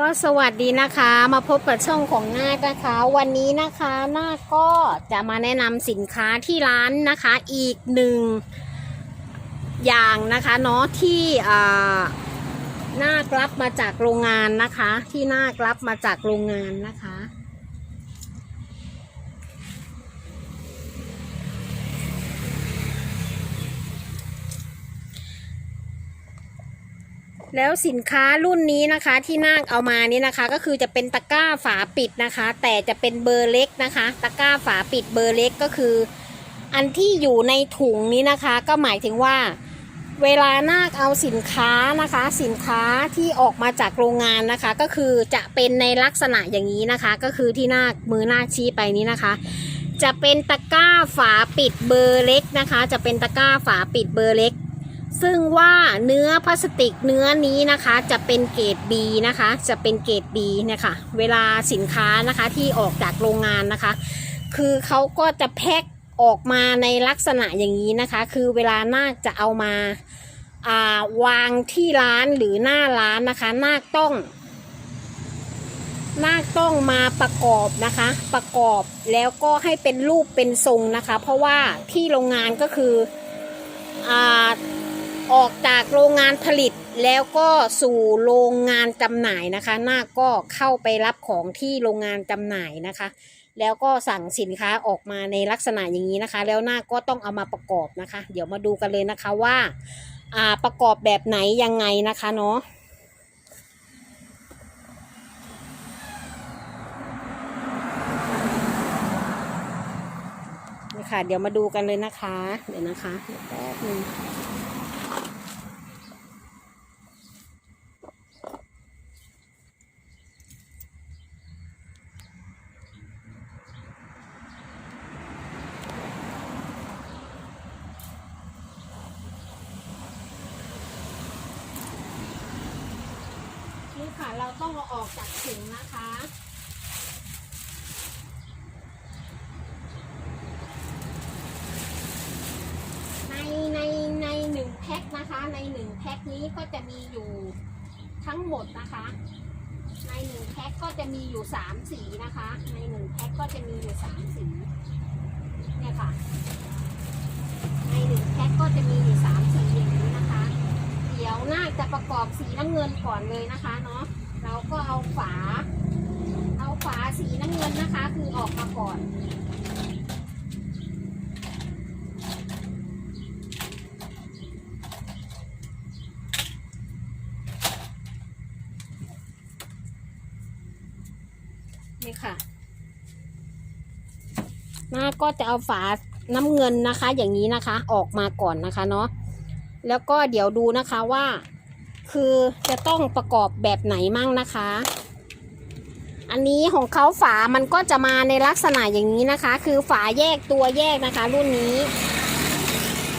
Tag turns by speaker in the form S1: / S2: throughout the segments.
S1: ก็สวัสดีนะคะมาพบกับช่องของนาคนะคะ วันนี้นะคะนาคก็จะมาแนะนำสินค้าที่ร้านนะคะ อีกหนึ่งอย่างนะคะเนาะที่อ่านาครับมาจากโรงงานนะคะ ที่นาครับมาจากโรงงานนะคะ แล้วสินค้ารุ่นนี้นะคะที่นาคเอามานี่นะคะ ก็คือจะเป็นตะกร้าฝาปิดนะคะ แต่จะเป็นเบอร์เล็กนะคะ ตะกร้าฝาปิดเบอร์เล็กก็คือ อันที่อยู่ในถุงนี้นะคะ ก็หมายถึงว่า เวลานาคเอาสินค้านะคะ สินค้าที่ออกมาจากโรงงานนะคะ ก็คือจะเป็นในลักษณะอย่างนี้นะคะ ก็คือที่นาคมือนาคชี้ไปนี้นะคะ จะเป็นตะกร้าฝาปิดเบอร์เล็กนะคะ จะเป็นตะกร้าฝาปิดเบอร์เล็ก ซึ่งว่าเนื้อพลาสติกเนื้อนี้นะคะจะเป็นเกรด B นะคะ จะเป็นเกรด B เนี่ยค่ะเวลาสินค้านะคะที่ออกจากโรงงานนะคะ คือเขาก็จะแพ็คออกมาในลักษณะอย่างนี้นะคะ คือเวลานาคจะเอามาาวางที่ร้านหรือหน้าร้านนะคะนาคต้องนาคต้องมาประกอบนะคะ ประกอบแล้วก็ให้เป็นรูปเป็นทรงนะคะ เพราะว่าที่โรงงานก็คืออ่า ออกจากโรงงานผลิตแล้วก็สู่โรงงานจำหน่ายนะคะนาคก็เข้าไปรับของที่โรงงานจำหน่ายนะคะ แล้วก็สั่งสินค้าออกมาในลักษณะอย่างนี้นะคะ แล้วนาคก็ต้องเอามาประกอบนะคะ เดี๋ยวมาดูกันเลยนะคะว่าอ่าประกอบแบบไหนยังไงนะคะเนาะนี่ค่ะเดี๋ยวมาดูกันเลยนะคะ เดี๋ยวนะคะเดี๋ยวแป๊บนึง นี่ค่ะ เราต้องเอาออกจากถุงนะคะ ในในในหนึ่งแพ็คนะคะ ในหนึ่งแพ็คนี้ก็จะมีอยู่ทั้งหมดนะคะ ในหนึ่งแพ็คก็จะมีอยู่สามสีนะคะ ในหนึ่งแพ็คก็จะมีอยู่สามสีเนี่ยค่ะ ในหนึ่งแพ็คก็จะมีอยู่สามสีอย่างนี้นะคะ เดี๋ยวน่าจะประกอบสีน้ำเงินก่อนเลยนะคะเนาะเราก็เอาฝา เอาฝาสีน้ำเงินนะคะ คือออกมาก่อน นี่ค่ะน้าก็จะเอาฝาน้ำเงินนะคะ อย่างนี้นะคะ ออกมาก่อนนะคะเนาะแล้วก็เดี๋ยวดูนะคะว่า คือจะต้องประกอบแบบไหนมั่งนะคะ อันนี้ของเขาฝามันก็จะมาในลักษณะอย่างนี้นะคะ คือฝาแยกตัวแยกนะคะ รุ่นนี้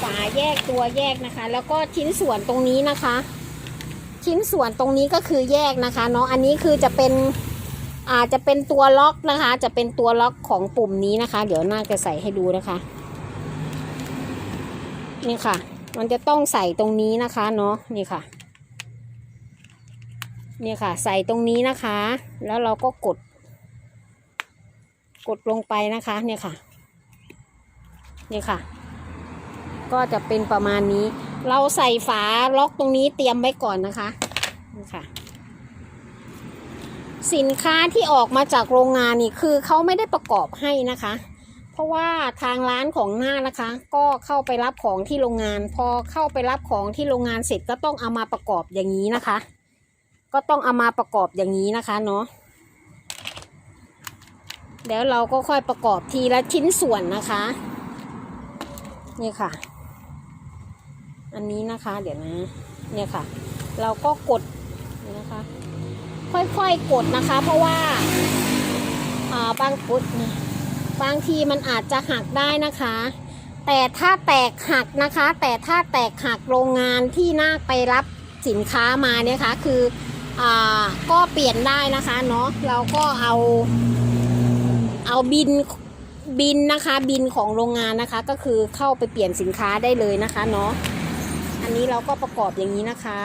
S1: ฝาแยกตัวแยกนะคะ แล้วก็ชิ้นส่วนตรงนี้นะคะ ชิ้นส่วนตรงนี้ก็คือแยกนะคะเนาะอันนี้คือจะเป็น อาจจะเป็นตัวล็อกนะคะ จะเป็นตัวล็อกของปุ่มนี้นะคะ เดี๋ยวน่าจะใส่ให้ดูนะคะ นี่ค่ะ มันจะต้องใส่ตรงนี้นะคะเนาะนี่ค่ะนี่ค่ะ ใส่ตรงนี้นะคะ แล้วเราก็กด กดลงไปนะคะเนี่ยค่ะนี่ค่ะ ก็จะเป็นประมาณนี้ เราใส่ฝาล็อกตรงนี้เตรียมไว้ก่อนนะคะนี่ค่ะ สินค้าที่ออกมาจากโรงงานนี่คือเขาไม่ได้ประกอบให้นะคะ เพราะว่าทางร้านของหน้านะคะ ก็เข้าไปรับของที่โรงงาน พอเข้าไปรับของที่โรงงานเสร็จก็ต้องเอามาประกอบอย่างนี้นะคะ ก็ต้องเอามาประกอบอย่างนี้นะคะเนาะแล้วเราก็ค่อยประกอบทีละชิ้นส่วนนะคะ นี่ค่ะ อันนี้นะคะเดี๋ยวนะ เนี่ยค่ะ เราก็กดนี่นะคะ ค่อยๆกดนะคะ เพราะว่าาบางกดบางทีมันอาจจะหักได้นะคะ แต่ถ้าแตกหักนะคะ แต่ถ้าแตกหักโรงงานที่นาคไปรับสินค้ามาเนี่ยค่ะคืออก็เปลี่ยนได้นะคะเนาะเราก็เอาเอาบินบินนะคะบินของโรงงานนะคะก็คือเข้าไปเปลี่ยนสินค้าได้เลยนะคะเนาะอันนี้เราก็ประกอบอย่างนี้นะคะ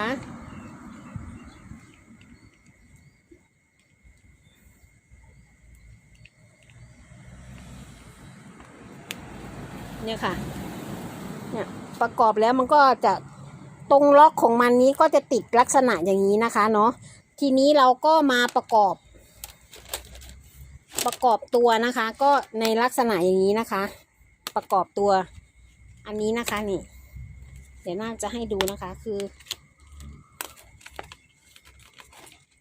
S1: เนี่ยค่ะ เนี่ยประกอบแล้วมันก็จะตรงล็อกของมันนี้ก็จะติดลักษณะอย่างนี้นะคะเนาะ ทีนี้เราก็มาประกอบ ประกอบตัวนะคะ ก็ในลักษณะอย่างนี้นะคะ ประกอบตัวอันนี้นะคะนี่ เดี๋ยวน่าจะให้ดูนะคะคือ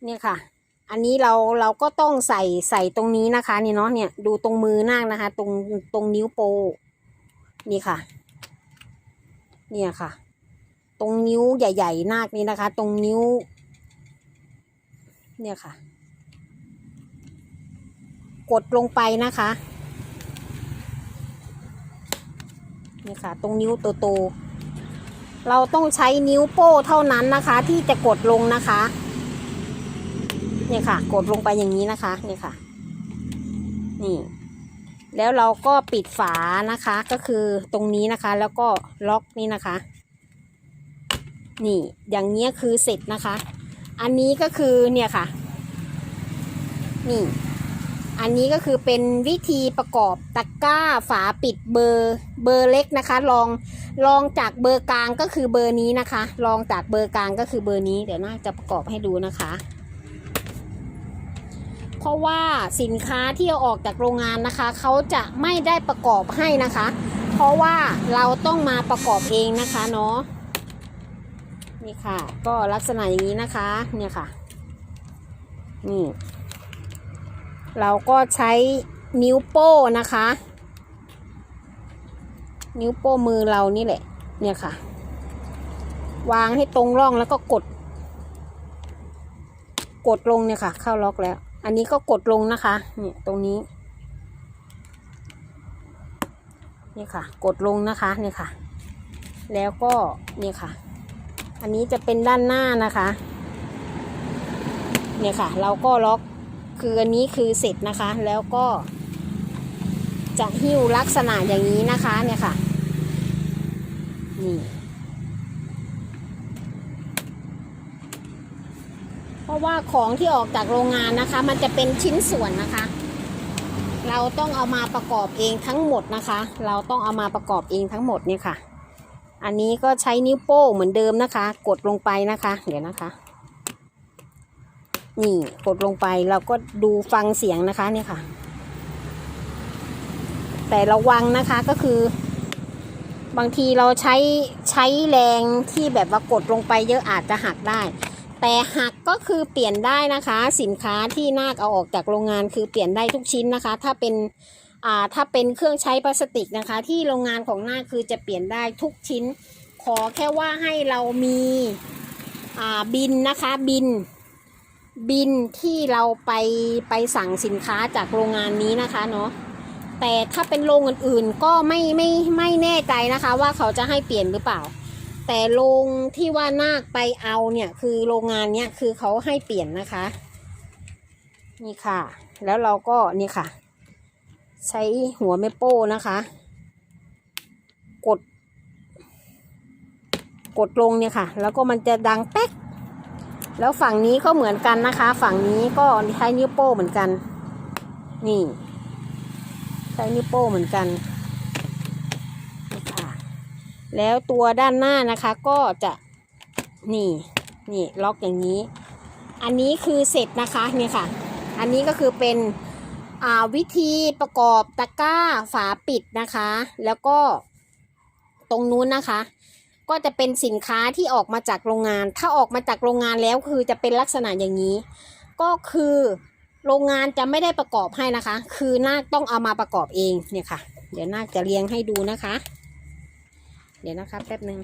S1: เนี่ยค่ะ อันนี้เราเราก็ต้องใส่ใส่ตรงนี้นะคะนี่เนาะเนี่ยดูตรงมือนาคนะคะ ตรงตรงนิ้วโป นี่ค่ะ เนี่ยค่ะ ตรงนิ้วใหญ่ๆนาคนี้นะคะ ตรงนิ้ว เนี่ยค่ะ กดลงไปนะคะนี่ค่ะ ตรงนิ้วโตๆเราต้องใช้นิ้วโป้เท่านั้นนะคะ ที่จะกดลงนะคะเนี่ยค่ะ กดลงไปอย่างนี้นะคะเนี่ยค่ะ นี่ แล้วเราก็ปิดฝานะคะก็คือตรงนี้นะคะ แล้วก็ล็อกนี่นะคะ นี่อย่างเงี้ยคือเสร็จนะคะ อันนี้ก็คือเนี่ยค่ะ นี่ อันนี้ก็คือเป็นวิธีประกอบตะกร้าฝาปิดเบอร์เบอร์เล็กนะคะ ลองลองจากเบอร์กลางก็คือเบอร์นี้นะคะ ลองจากเบอร์กลางก็คือเบอร์นี้เดี๋ยวน่าจะประกอบให้ดูนะคะ เพราะว่าสินค้าที่เอาออกจากโรงงานนะคะ เขาจะไม่ได้ประกอบให้นะคะ เพราะว่าเราต้องมาประกอบเองนะคะเนาะนี่ค่ะ ก็ลักษณะอย่างนี้นะคะเนี่ยค่ะนี่เราก็ใช้นิ้วโป้นะคะ นิ้วโป้มือเรานี่แหละ เนี่ยค่ะ วางให้ตรงร่องแล้วก็กด กดลงเนี่ยค่ะ เข้าล็อกแล้ว อันนี้ก็กดลงนะคะเนี่ยตรงนี้ นี่ค่ะ กดลงนะคะเนี่ยค่ะ แล้วก็เนี่ยค่ะ อันนี้จะเป็นด้านหน้านะคะ เนี่ยค่ะ เราก็ล็อกคืออันนี้คือเสร็จนะคะ แล้วก็ จะหิ้วลักษณะอย่างนี้นะคะ เนี่ยค่ะ นี่ เพราะว่าของที่ออกจากโรงงานนะคะ มันจะเป็นชิ้นส่วนนะคะ เราต้องเอามาประกอบเองทั้งหมดนะคะ เราต้องเอามาประกอบเองทั้งหมดเนี่ยค่ะ อันนี้ก็ใช้นิ้วโป้งเหมือนเดิมนะคะ กดลงไปนะคะ เดี๋ยวนะคะนี่กดลงไปเราก็ดูฟังเสียงนะคะเนี่ยค่ะ แต่ระวังนะคะก็คือ บางทีเราใช้ใช้แรงที่แบบว่ากดลงไปเยอะอาจจะหักได้ แต่หักก็คือเปลี่ยนได้นะคะ สินค้าที่นาคเอาออกจากโรงงานคือเปลี่ยนได้ทุกชิ้นนะคะ ถ้าเป็นอ่าถ้าเป็นเครื่องใช้พลาสติกนะคะ ที่โรงงานของนาคคือจะเปลี่ยนได้ทุกชิ้น ขอแค่ว่าให้เรามีอ่าบินนะคะบิน บินที่เราไปไปสั่งสินค้าจากโรงงานนี้นะคะเนาะแต่ถ้าเป็นโรงอื่นๆก็ไม่ไม่ไม่แน่ใจนะคะ ว่าเขาจะให้เปลี่ยนหรือเปล่า แต่โรงที่ว่านาคไปเอาเนี่ยคือโรงงานเนี่ยคือเขาให้เปลี่ยนนะคะ นี่ค่ะ แล้วเราก็นี่ค่ะ ใช้หัวแม่โป้นะคะ กด กดลงเนี่ยค่ะ แล้วก็มันจะดังแป๊ก แล้วฝั่งนี้ก็เหมือนกันนะคะ ฝั่งนี้ก็ใช้นิ้วโป้เหมือนกัน นี่ ใช้นิ้วโป้เหมือนกัน แล้วตัวด้านหน้านะคะก็จะนี่นี่ล็อกอย่างนี้ อันนี้คือเสร็จนะคะเนี่ยค่ะ อันนี้ก็คือเป็นอ่าวิธีประกอบตะกร้าฝาปิดนะคะ แล้วก็ตรงนู้นนะคะ ก็จะเป็นสินค้าที่ออกมาจากโรงงาน ถ้าออกมาจากโรงงานแล้วคือจะเป็นลักษณะอย่างนี้ ก็คือโรงงานจะไม่ได้ประกอบให้นะคะ คือนาคต้องเอามาประกอบเองเนี่ยค่ะ เดี๋ยวนาคจะเรียงให้ดูนะคะ เดี๋ยวนะคะแป๊บหนึ่ง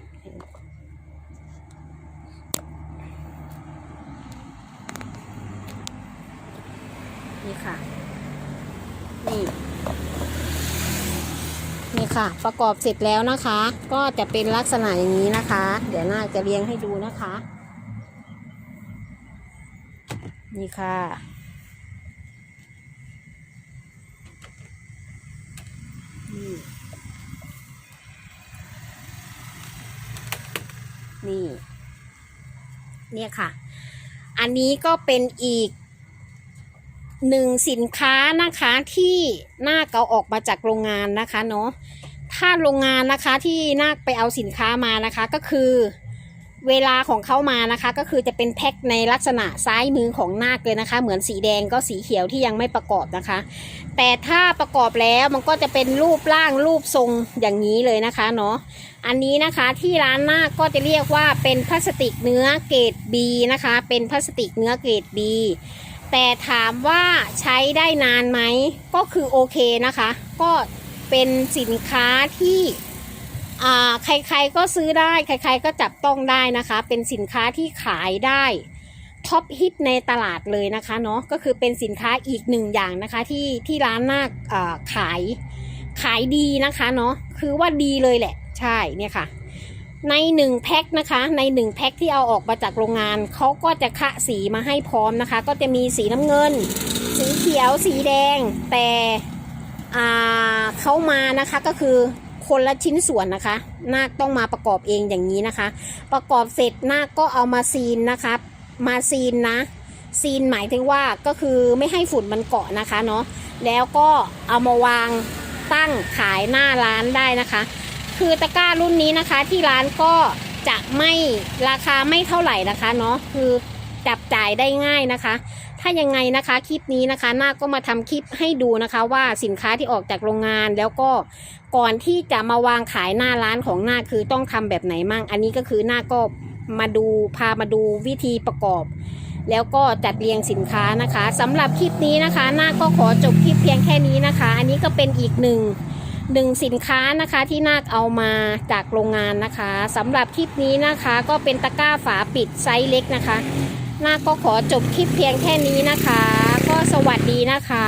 S1: นี่ค่ะ นี่ นี่ค่ะ ประกอบเสร็จแล้วนะคะ ก็จะเป็นลักษณะอย่างนี้นะคะ เดี๋ยวนาจะเรียงให้ดูนะคะ นี่ค่ะนี่ นี่ เนี่ยค่ะ อันนี้ก็เป็นอีกหนึ่งสินค้านะคะที่หน้าเกาออกมาจากโรงงานนะคะเนาะถ้าโรงงานนะคะที่นาคไปเอาสินค้ามานะคะก็คือ เวลาของเขามานะคะ ก็คือจะเป็นแพ็คในลักษณะซ้ายมือของนาคเลยนะคะ เหมือนสีแดงก็สีเขียวที่ยังไม่ประกอบนะคะ แต่ถ้าประกอบแล้วมันก็จะเป็นรูปร่างรูปทรงอย่างนี้เลยนะคะเนาะอันนี้นะคะที่ร้านนาคก็จะเรียกว่าเป็นพลาสติกเนื้อเกรด B นะคะ เป็นพลาสติกเนื้อเกรด B แต่ถามว่าใช้ได้นานไหมก็คือโอเคนะคะ ก็เป็นสินค้าที่ ใครๆก็ซื้อได้ ใครๆก็จับต้องได้นะคะ เป็นสินค้าที่ขายได้ท็อปฮิตในตลาดเลยนะคะเนาะก็คือเป็นสินค้าอีกหนึ่งอย่างนะคะที่ที่ร้านนาคอ่าขายขายดีนะคะเนาะคือว่าดีเลยแหละ ใช่เนี่ยค่ะ ในหนึ่งแพ็คนะคะ ในหนึ่งแพ็คที่เอาออกมาจากโรงงานเขาก็จะคะสีมาให้พร้อมนะคะ ก็จะมีสีน้ำเงิน สีเขียวสีแดงแต่เขามานะคะก็คือ คนละชิ้นส่วนนะคะ นาคต้องมาประกอบเองอย่างนี้นะคะ ประกอบเสร็จนาคก็เอามาซีนนะคะ มาซีนนะ ซีนหมายถึงว่าก็คือไม่ให้ฝุ่นมันเกาะนะคะเนาะ แล้วก็เอามาวางตั้งขายหน้าร้านได้นะคะ คือตะกร้ารุ่นนี้นะคะที่ร้านก็จะไม่ราคาไม่เท่าไหร่นะคะเนาะ คือ จับจ่ายได้ง่ายนะคะ ถ้ายังไงนะคะคลิปนี้นะคะนาคก็มาทำคลิปให้ดูนะคะ ว่าสินค้าที่ออกจากโรงงานแล้วก็ก่อนที่จะมาวางขายหน้าร้านของนาคคือต้องทำแบบไหนมั่ง อันนี้ก็คือนาคก็มาดูพามาดูวิธีประกอบ แล้วก็จัดเรียงสินค้านะคะสำหรับคลิปนี้นะคะนาคก็ขอจบคลิปเพียงแค่นี้นะคะ อันนี้ก็เป็นอีกหนึ่งหนึ่งสินค้านะคะที่นาคเอามาจากโรงงานนะคะสำหรับคลิปนี้นะคะก็เป็นตะกร้าฝาปิดไซส์เล็กนะคะ นาก็ขอจบคลิปเพียงแค่นี้นะคะ ก็สวัสดีนะคะ